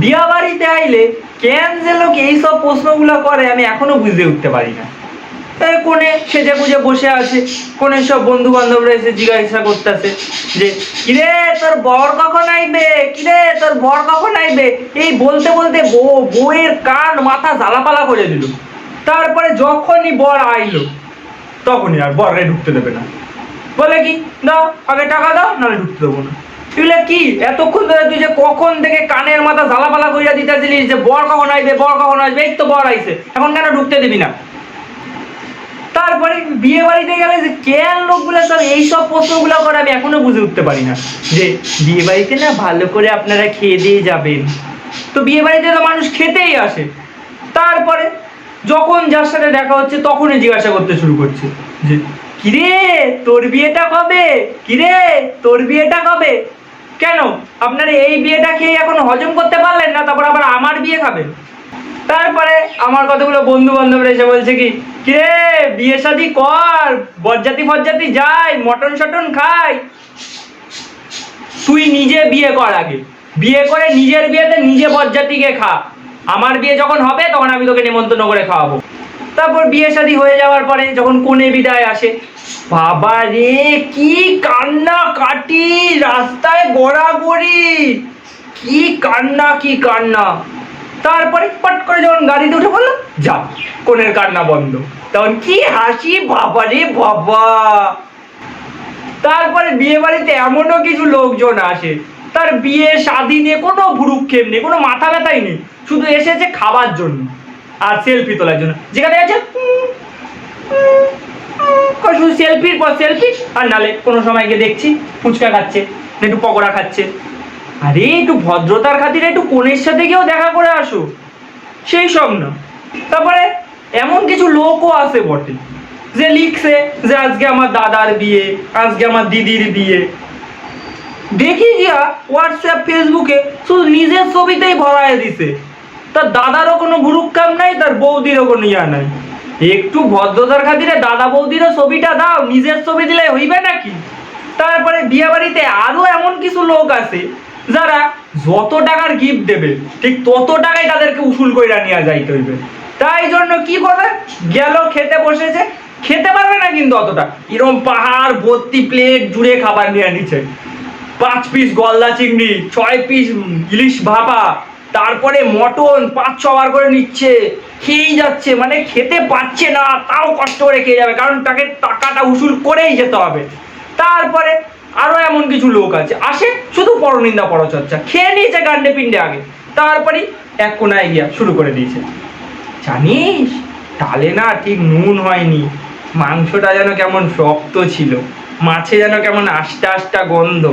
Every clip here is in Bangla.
বিয়া বাড়িতে আইলে কেন যে লোক এইসব প্রশ্নগুলো করে আমি এখনও বুঝতে উঠতে পারি না। কোণে সেজে গুজে বসে আছে, কোণে সব বন্ধু বান্ধবরা এসে জিজ্ঞাসা করতেছে যে, কিরে, তোর বর কখন আইবে? কিরে, তোর বর কখন আইবে? এই বলতে বলতে বউ, বউয়ের কান, মাথা জ্বালাপালা করে দিল। তারপরে যখনই বর আইলো, তখনই আর বরে ঢুকতে দেবে না। বলে কি, দাও, আগে টাকা দাও, নাহলে ঢুকতে দেবো না। এগুলো কি? এতক্ষণ ধরে তুই যে কখন থেকে কানের মাথা জ্বালাপালা কইরা দিতেছিলিস যে বর কখন আসবে, বর কখন আসবে, এই তো বর আইছে। এখন কেন ঢুকতে দিবি না? তারপরে বিয়ে বাড়িতে গেলে যে কেন লোকগুলো সব এইসব প্রশ্নগুলো করে আমি এখনও বুঝে উঠতে পারি না। যে বিয়ে বাড়িতে না ভালো করে আপনারা খেয়ে দিয়ে যাবেন। তো বিয়ে বাড়িতে তো মানুষ খেতেই আসে। তারপরে যখন যার সাথে দেখা হচ্ছে তখনই জিজ্ঞাসা করতে শুরু করছে যে, কিরে, তোর বিয়েটা কবে? কিরে, তোর বিয়েটা কবে? কেন? আপনার এই বিয়েটা খেয়ে এখন হজম করতে পারলেন না? তারপর আবার আমার বিয়ে খাবেন? তারপরে আমার কতগুলো বন্ধু বান্ধবরা এসে বলছে কি কে বিয়ে শাদি কর বরজাতি ফরজাতি যাই, মটন শটন খাই। তুই নিজে বিয়ে কর আগে। বিয়ে করে নিজের বিয়েতে নিজে বরজাতিকে খা। আমার বিয়ে যখন হবে, তখন আমি তোকে নেমন্তন্ন করে খাওয়াবো। তারপর বিয়ে শাদী হয়ে যাওয়ার পরে যখন কোণে বিদায় আসে বাবা রে কি কান্না কাটি রাস্তায় গড়াগড়ি। কি কান্না কি কান্না। তারপরে পট করে যখন গাড়িতে উঠে পড়ল যা কোণের কান্না বন্ধ। তখন কি হাসি বাবা রে বাবা। তারপরে বিয়ে বাড়িতে এমনও কিছু লোকজন আসে। তার বিয়ে, শাদি নিয়ে কোনো ভুরুক্ষেপ নেই, কোনো মাথা ব্যথাই নেই। শুধু এসেছে খাবার জন্য আর সেলফি তোলার জন্য। যেখানে আছে শুধু সেলফির পর সেলফি আর নালে কোনো সময় গিয়ে দেখছি ফুচকা খাচ্ছে, একটু পকোড়া খাচ্ছে। আরে, একটু ভদ্রতার খাতিরে একটু কোণের সাথে গিয়েও দেখা করে আসো। সেই সব না তারপরে এমন কিছু লোকও আছে বটে, যে লিখছে যে আজকে আমার দাদার বিয়ে, আজকে আমার দিদির বিয়ে। দেখি গিয়া হোয়াটসঅ্যাপ ফেসবুকে শুধু নিজের ছবিতেই ভরায় দিছে। তার দাদারও কোনো ভুরুক্ষাম নাই, তার বৌদিরও কোনো ইয়া নাই। একটু ভদ্রতার খাতিরে দাদা বৌদিরও ছবিটা দাও, নিজের ছবি দিলে হইবে নাকি? তারপরে বিয়ে বাড়িতে আরও এমন কিছু লোক আছে, যারা যত টাকার গিফট দেবে, ঠিক তত টাকাই তাদেরকে উসুল কইরা নিয়ে যাইতে হইবে। তাই জন্য কি করবে? গেল খেতে বসেছে, খেতে পারবে না কিন্তু অতটা। এরকম পাহাড়, ভর্তি প্লেট জুড়ে খাবার নিয়ে নিচ্ছে। পাঁচ পিস গলদা চিংড়ি, ছয় পিস ইলিশ ভাপা তারপরে মটন পাঁচ ছবার করে নিচ্ছে, খেয়েই যাচ্ছে মানে খেতে পাচ্ছে না, তাও কষ্ট করে খেয়ে যাবে, কারণ তাকে টাকাটা উসুল করেই যেতে হবে। তারপরে আরও এমন কিছু লোক আছে, আসে, শুধু পরনিন্দা পরচর্চা, খেয়ে নিয়েছে গান্ডে পিন্ডে আগে তারপরে এক কোনায় গিয়া শুরু করে দিয়েছে। জানিস তালে না ঠিক নুন হয়নি, মাংসটা যেন কেমন শক্ত ছিল, মাছে যেন কেমন আষ্টা আষ্টা গন্ধ।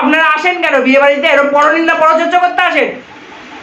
আপনারা আসেন কেন? বিয়ে বাড়িতে এরকম পরনিন্দা পরচর্চা করতে আসেন?